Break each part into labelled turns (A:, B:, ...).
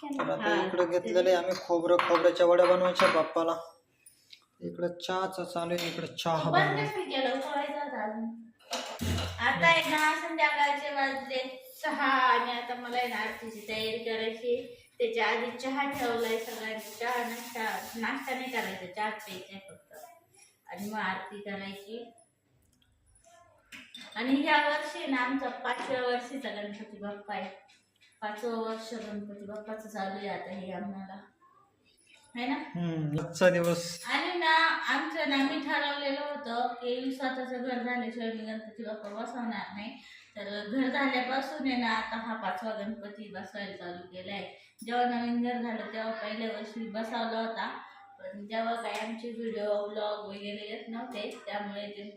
A: तर आता इकडे घेतलेले आम्ही खोबरं खोबऱ्याच्या वड्या बनवायच्या बाप्पाला. इकडे चहाचं चालू आहे इकडे चहा बनवायचा
B: कसं केलं अजून. आता ना संध्याकाळचे वाजले चहा आणि आता मला आहे ना आरतीची तयारी करायची त्याच्या आधी चहा ठेवलाय सगळ्यांनी. चहा नाश्ता नाश्ता नाही करायचा चहा प्यायचा फक्त. आणि मग आरती करायची. आणि ह्या वर्षी ना आमचा पाचव्या वर्षीचा गणपती बाप्पा आहे. पाचवं वर्ष गणपती बाप्पाचं चालू आहे आता हे आम्हाला. है ना?
A: आजचा दिवस.
B: आणि ना आमचं ना मी ठरवलेलं होतं की स्वतःचं घर झाल्याशिवाय मी गणपती बाप्पा बसवणार नाही. तर घर झाल्यापासून आहे ना आता हा पाचवा गणपती बसवायला चालू केलाय. जेव्हा नवीन घर झालं तेव्हा पहिल्या वर्षी बसवला होता. पण जेव्हा काही आमचे व्हिडिओ ब्लॉग वगैरे येत नव्हते त्यामुळे ते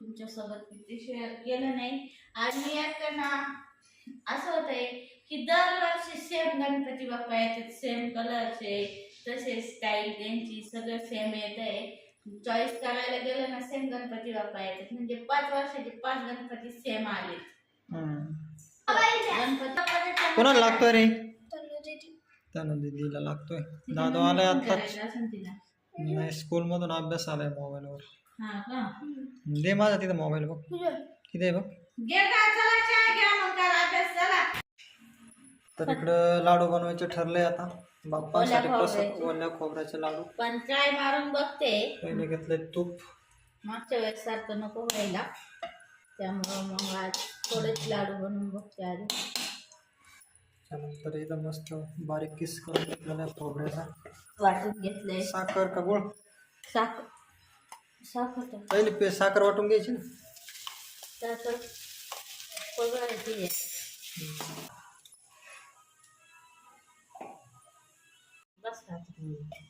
B: तुमच्यासोबत मी ते शेअर केलं नाही. आणि एक ना असं होतंय की दरवर्षी सेम गणपती बाप्पा येतात सेम कलरचे तसे स्टाईल त्यांची सगळं सेम येत आहे चॉईस करायला गेलं ना सेम गणपती बाप्पा येतात. म्हणजे पाच वर्षाचे पाच गणपती सेम आले
A: हम्म.
B: गणपती
A: कोणाला लागतोय रे? त्यानं दीदीला लागतोय. दादू आलाय आता नाही स्कूल मधून अभ्यास आलाय मोबाईलवर
B: हा का?
A: दे माझा तिथं मोबाईल बघ. किती आहे बघ? तर इकडं लाडू बनवायचे ठरले आता. बाप्पासाठी
B: ओल्या
A: प्रसाद
B: खोबऱ्याचे.
A: ओल्या खोबऱ्याचे लाडू.
B: पण ट्राय मारून बघते.
A: पहिले घेतले तूप.
B: मागच्या वेळेस सारखं नको व्हायला. त्यामुळं मग आज थोडेच लाडू बनवून बघते आधी.
A: त्यानंतर एकदम मस्त बारीक किस करून घेतलेला खोबऱ्याचा.
B: वाटून घेतलंय.
A: साखर का गुळ?
B: साखर. साखर.
A: पहिले पे साखर वाटून घ्यायची ना.
B: त्याचं पगळायची आहे बस का आता?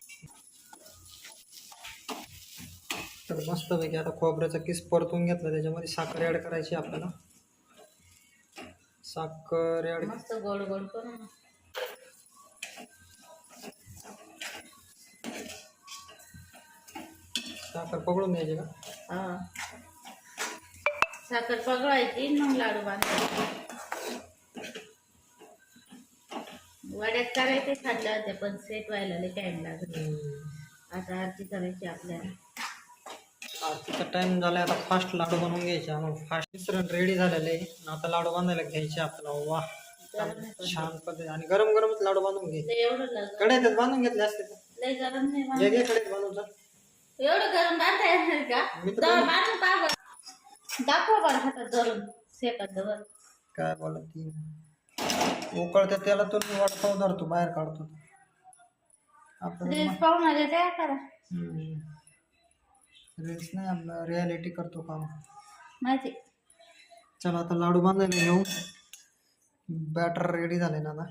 A: तर मस्तपैकी आता खोबऱ्याचा किस परतून घेतला त्याच्यामध्ये साखर ॲड करायची आपल्याला. साखर ॲड
B: मस्त गोड गोड करून.
A: साखर पकडून घ्यायची का?
B: हा. साखर पगळायची मग लाडू बांधायचे वड्यात करायचे खाल्ले होते पण सेट व्हायला टाइम लागत आता आरती करायची आपल्याला.
A: आरतीचा टाइम झालाय आता फास्ट लाडू बनवून घ्यायचे. आम्हाला फास्ट मिश्रण रेडी झालेलं आहे. आता लाडू बांधायला घ्यायचे आपल्याला. वा. छान पद्धती आणि गरम गरमच लाडू बांधून घे.
B: एवढं
A: कढईत बांधून घेतले असते
B: गरम नाही
A: बांधून.
B: एवढं गरम बांधता येणार का? बांधून. दाखवा बरं हातात धरून सेकंदवर
A: काय बोलत ती उकळत्या त्याला तो मी वाटतो धरतो बाहेर काढतो. आपण
B: रील्स पाहून आले त्या करा.
A: रील्स नाही आपलं रियालिटी करतो काम.
B: माहिती
A: चला आता लाडू बांधायला घेऊ. बॅटर रेडी झाले ना आता.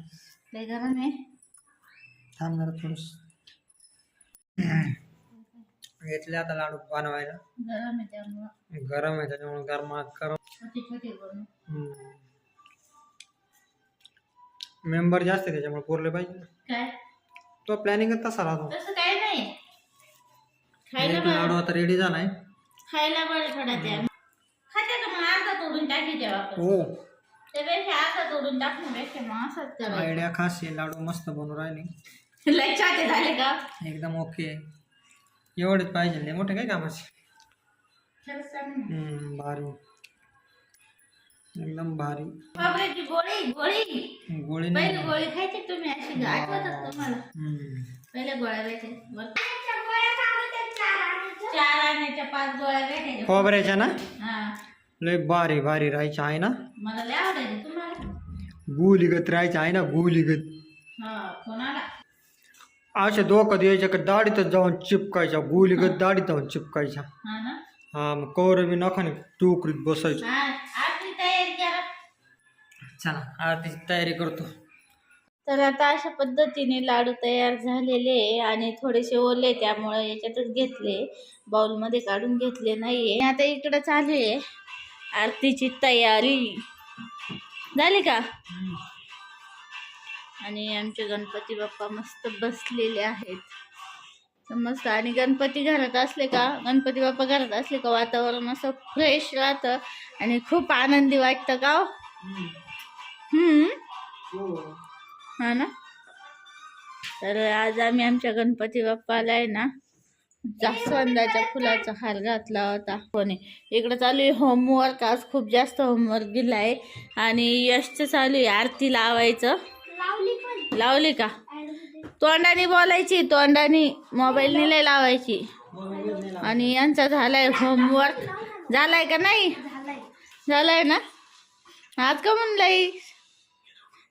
B: लई गरम आहे.
A: थांब जरा थोडस. घेतले आता लाडू बनवायला.
B: गरम आहे त्यामुळं.
A: गरम आहे त्याच्यामुळे गरमात गरम
B: छोटी छोटी
A: मेंबर जास्त आहे त्याच्यामुळे पुरले पाहिजे.
B: काय?
A: तो प्लॅनिंग तसा राहतो.
B: तसं काय नाही. खायला
A: एक
B: बरं.
A: लाडू आता रेडी झालाय.
B: खायला बरं थोडा त्या. खाते का मग? अर्धा तोडून टाकी आपण
A: हो.
B: त्यापेक्षा अर्धा तोडून टाकण्यापेक्षा मग असंच करायचं.
A: आयडिया खास आहे लाडू मस्त बनवून राहिले.
B: लई छाते झाले का?
A: एकदम ओके एवढेच पाहिजे लय मोठे काय कामाचे? भारी. एकदम भारी.
B: गोळी गोळी.
A: गोळी
B: पहिली
A: नाही
B: गोळी खायची तुम्ही अशी आठवतच तुम्हाला.
A: हम्म.
B: पहिल्या गोळ्या भेटायच्या. चार आण्याच्या. पाच गोळ्या भेटायच्या.
A: खोबऱ्याच्या ना?
B: हा.
A: लय भारी भारी राहायच्या आहे ना?
B: मला लय आवडायचं तुम्हाला.
A: गुलीगत राहायच्या आहे ना गुलीगत.
B: हा कोणाला?
A: अशा डोकं द्यायच्या का दाढीतच जाऊन चिपकायच्या गुलीगत दाढीत जाऊन चिपकायच्या.
B: हा ना?
A: हा मग कवर बी नखाने टोकरीत बसायचं.
B: हा आपली तयारी करा.
A: चला आरतीची तयारी करतो.
B: तर आता अशा पद्धतीने लाडू तयार झालेले आहे आणि थोडेसे ओले त्यामुळे याच्यातच घेतले बाउलमध्ये काढून घेतले नाहीये. आता इकडं चालू आहे आरतीची तयारी. झाली का? आणि आमचे गणपती बाप्पा मस्त बसलेले आहेत. मस्त आणि गणपती घरात असले का गणपती बाप्पा घरात असले का वातावरण असं फ्रेश राहतं आणि खूप आनंदी वाटतं का हो? हम्म. हा. ना? तर आज आम्ही आमच्या गणपती बाप्पाला आहे ना जास्वंदाच्या फुलाचा हार घातला होता. कोणी? इकडं चालू आहे होमवर्क आज खूप जास्त होमवर्क दिला आहे आणि यशचं चालू आहे आरती लावायचं. लावली का? तोंडाने बोलायची तोंडाने मोबाईलने लय लावायची. आणि यांचा झालाय होमवर्क झालाय का नाही? झालाय ना? आज का म्हणलंय?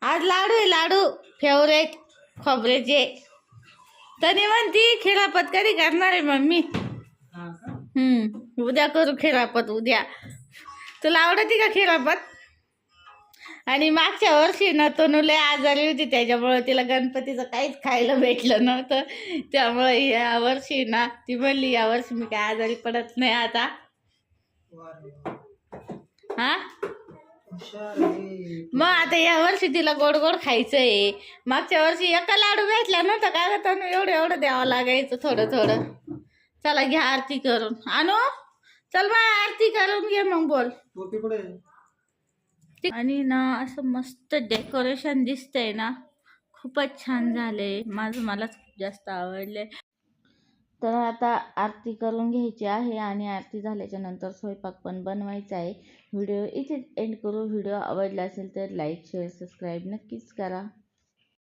B: आज लाडू आहे लाडू. फेवरेट खोबऱ्याचे. तरी म्हणती खिरापत कधी करणार आहे मम्मी? उद्या करू खिरापत उद्या. तुला आवडते का खिरापत आणि मागच्या वर्षी ना तनू लय आजारी होती त्याच्यामुळे तिला गणपतीचं काहीच खायला भेटलं नव्हतं. त्यामुळे या वर्षी ना ती म्हणली या वर्षी मी काय आजारी पडत नाही आता. हा? मग आता या वर्षी तिला गोड गोड खायचं आहे मागच्या वर्षी एका लाडू भेटला नव्हता काय तनू? एवढं एवढं द्यावं लागायचं थोडं थोडं. चला घ्या आरती करून. आणू चल बा आरती करून घे मग बोल.
A: प्लास्टिक
B: आणि ना असं मस्त डेकोरेशन दिसतंय ना. खूपच छान झालंय. माझं मलाच खूप जास्त आवडलंय. तर आता आरती करून घ्यायची आहे आणि आरती झाल्याच्यानंतर स्वयंपाक पण बनवायचा आहे. व्हिडिओ इथे एंड करू. व्हिडिओ आवडला असेल तर लाईक शेअर सबस्क्राईब नक्कीच करा.